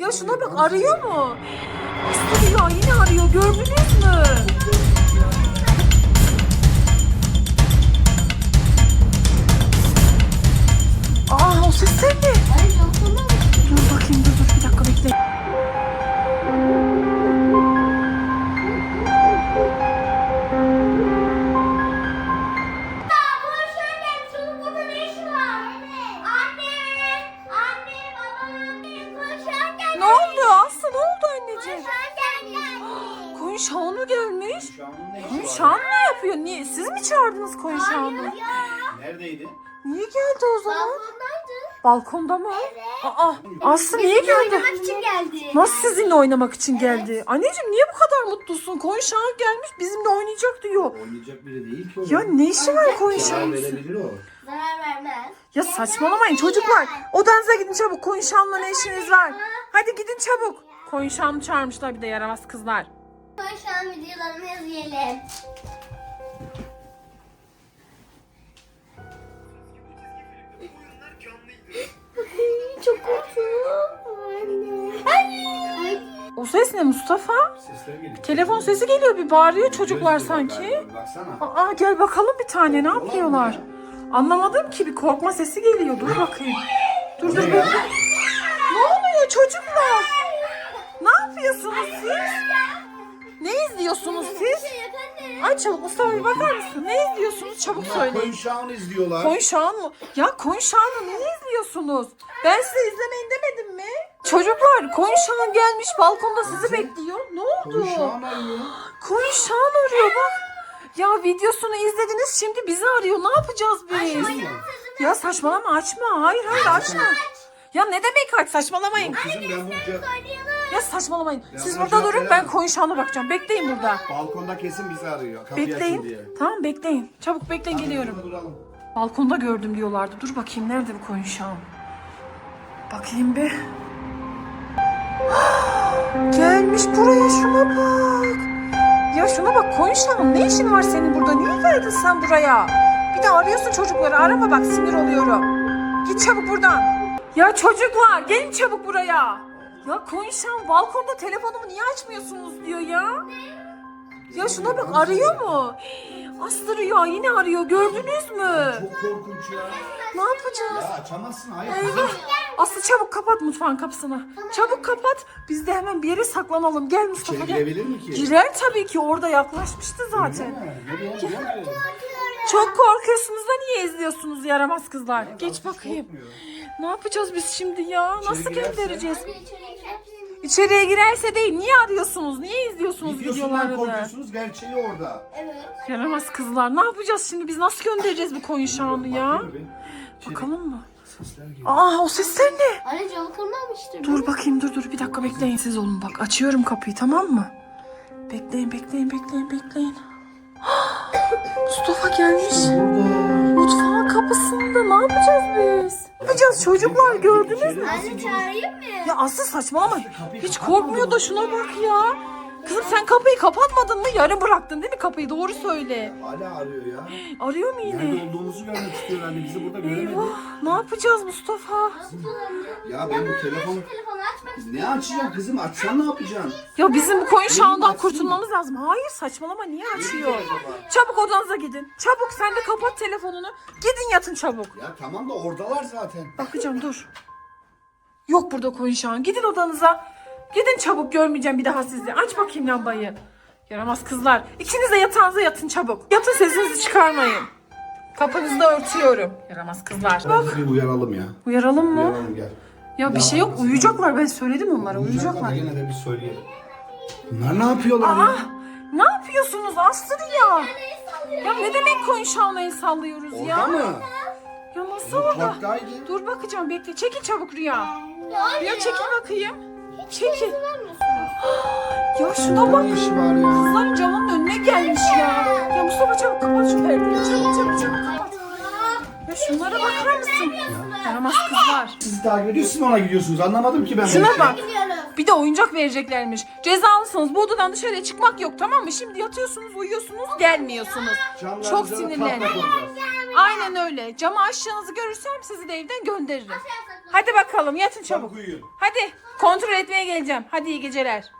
Ya şuna bak arıyor mu? Ya yine arıyor gördünüz mü? Anneciğim? Koyun Şahanu gelmiş. Şahan'ın ne Koyun var? ne yapıyor? Niye? Siz mi çağırdınız Koyun? Neredeydi? Niye geldi o zaman? Balkondaydı. Balkonda mı? Aa, Aslı niye geldi? Oynamak için geldi. Nasıl sizinle oynamak için geldi? Anneciğim niye bu kadar mutlusun? Koyun gelmiş bizimle oynayacak diyor. Oynayacak biri değil ki o. Ya ne işi var Koyun Zarar Şahan'ın? verebilir o. Zarar vermez. Ya saçmalamayın çocuklar. Odanıza gidin çabuk. Koyun ne işiniz var? Hadi gidin çabuk. Şahan'ı çağırmışlar bir de yaramaz kızlar. Konuşan videolarını izleyelim. Çok korktum. Anne. O ses ne Mustafa? Sesler geliyor. Telefon sesi geliyor bir bağırıyor çocuklar Göz sanki. Baksana. Aa gel bakalım bir tane ne yapıyorlar? Anlamadım ki bir korkma sesi geliyor. Dur bakayım. Dur dur. Dur. ya? Ne oluyor çocuklar? Ne yapıyorsunuz siz? Ne izliyorsunuz siz? Ay çabuk Mustafa bir bakar mısın? Ne izliyorsunuz? Çabuk Koyun söyleyin. Şahan'ı izliyorlar. Koyun mı? Ya Koyun Şahan'ı ne izliyorsunuz? Ben size izlemeyin demedim mi? Çocuklar Koyun gelmiş balkonda sizi bekliyor. Ne oldu? Koyun arıyor. Koyun arıyor bak. Ya videosunu izlediniz şimdi bizi arıyor. Ne yapacağız biz? Ya saçmalama açma. Hayır hayır açma. Ya ne demek aç saçmalamayın. Kızım ben burada Ya saçmalamayın. Siz bana burada durun ben veremem. Koyun Şahan'a bakacağım. Bekleyin burada. balkonda kesin bizi arıyor. Kapıyı açın diye. Bekleyin. Tamam bekleyin. Çabuk bekleyin geliyorum. Duralım. Balkonda gördüm diyorlardı. Dur bakayım nerede bu koyun an? Bakayım bir. Gelmiş buraya şuna bak. Ya şuna bak koyun an. Ne işin var senin burada? Niye geldin sen buraya? Bir de arıyorsun çocukları. Arama bak sinir oluyorum. Git çabuk buradan. Ya çocuklar gelin çabuk buraya. Ya koyun şu an balkonda telefonumu niye açmıyorsunuz diyor ya. Ya şuna bak arıyor mu? Aslı Rüya yine arıyor gördünüz mü? Çok korkunç ya. Ne yapacağız? Ya açamazsın. Hayır Eyvah. Aslı çabuk kapat mutfağın kapısını. Çabuk kapat. Biz de hemen bir yere saklanalım. Gel Mustafa İçeri gel. girebilir mi ki? Girer tabii ki orada yaklaşmıştı zaten. Nereye gidiyor? Çok korkuyorsunuz da niye izliyorsunuz yaramaz kızlar? Geç bakayım. Ne yapacağız biz şimdi ya? Nasıl girerse? göndereceğiz? İçeri. İçeriye girerse değil. Niye arıyorsunuz? Niye izliyorsunuz Videosundan videolarını? korkuyorsunuz. Gerçeği orada. Evet. Yaramaz kızlar. Ne yapacağız şimdi? Biz nasıl göndereceğiz bu koyun ya? Bak, be. İçeri Bakalım mı? Sesler geliyor. Aa o sesler ne? Anne camı kırmamıştır. Dur bakayım dur dur bir dakika bekleyin siz olun bak açıyorum kapıyı tamam mı? Bekleyin bekleyin bekleyin bekleyin. Mustafa gelmiş. Mutfağın kapısında ne yapacağız biz? Yapacağız çocuklar gördünüz mü? Anne çağırayım mı? Ya Aslı saçmalama. Hiç korkmuyor da şuna bak ya. Kızım sen kapıyı kapatmadın mı? Yarım bıraktın değil mi kapıyı? Doğru söyle. Hala arıyor ya. Arıyor mu Nerede yine? olduğumuzu görmek istiyor anne. Bizi burada göremedi. Eyvah. Ne yapacağız Mustafa? Ya ben bu telefonu... Telefonu açmak istiyorum. Ne açacağım kızım? Açsan ne yapacaksın? Ya bizim bu koyun şahından açsın kurtulmamız lazım. Hayır saçmalama niye açıyor? Çabuk odanıza gidin. Çabuk sen de kapat telefonunu. Gidin yatın çabuk. Ya tamam da oradalar zaten. Bakacağım dur. Yok burada koyun şahın. Gidin odanıza. Gidin çabuk görmeyeceğim bir daha sizi. Aç bakayım lambayı. Yaramaz kızlar. İkiniz de yatağınıza yatın çabuk. Yatın sesinizi çıkarmayın. Kapınızı da örtüyorum. Yaramaz kızlar. Bak. Bence bir uyaralım ya. Uyaralım mı? Uyaralım gel. Ya bir şey yok. Uyuyacaklar. Ben söyledim onlara. Uyuyacaklar. Yine de bir söyleyelim. Bunlar ne yapıyorlar Aa, ya? ne yapıyorsunuz Aslı ya? Ya ne demek koyun el sallıyoruz Orada ya? mı? Ya nasıl orada? Dur bakacağım bekle. Çekil çabuk Rüya. Rüya çekil bakayım. Çekil. ya şuna bak. Ne işi var ya? Kızların camının önüne gelmiş ya. Ya Mustafa çabuk kapat şu perdeyi. Çabuk çabuk çabuk kapat. Ya şunlara bakar mısın? Yaramaz kızlar. Siz daha görüyorsunuz ona gidiyorsunuz. Anlamadım ki ben. bu Şuna şey. bak. Bir de oyuncak vereceklermiş. Cezalısınız. Bu odadan dışarıya çıkmak yok tamam mı? Şimdi yatıyorsunuz, uyuyorsunuz, gelmiyorsunuz. Camlarınıza Çok sinirlendim. Aynen öyle. Camı açtığınızı görürsem sizi de evden gönderirim. Hadi bakalım yatın çabuk. Hadi kontrol etmeye geleceğim. Hadi iyi geceler.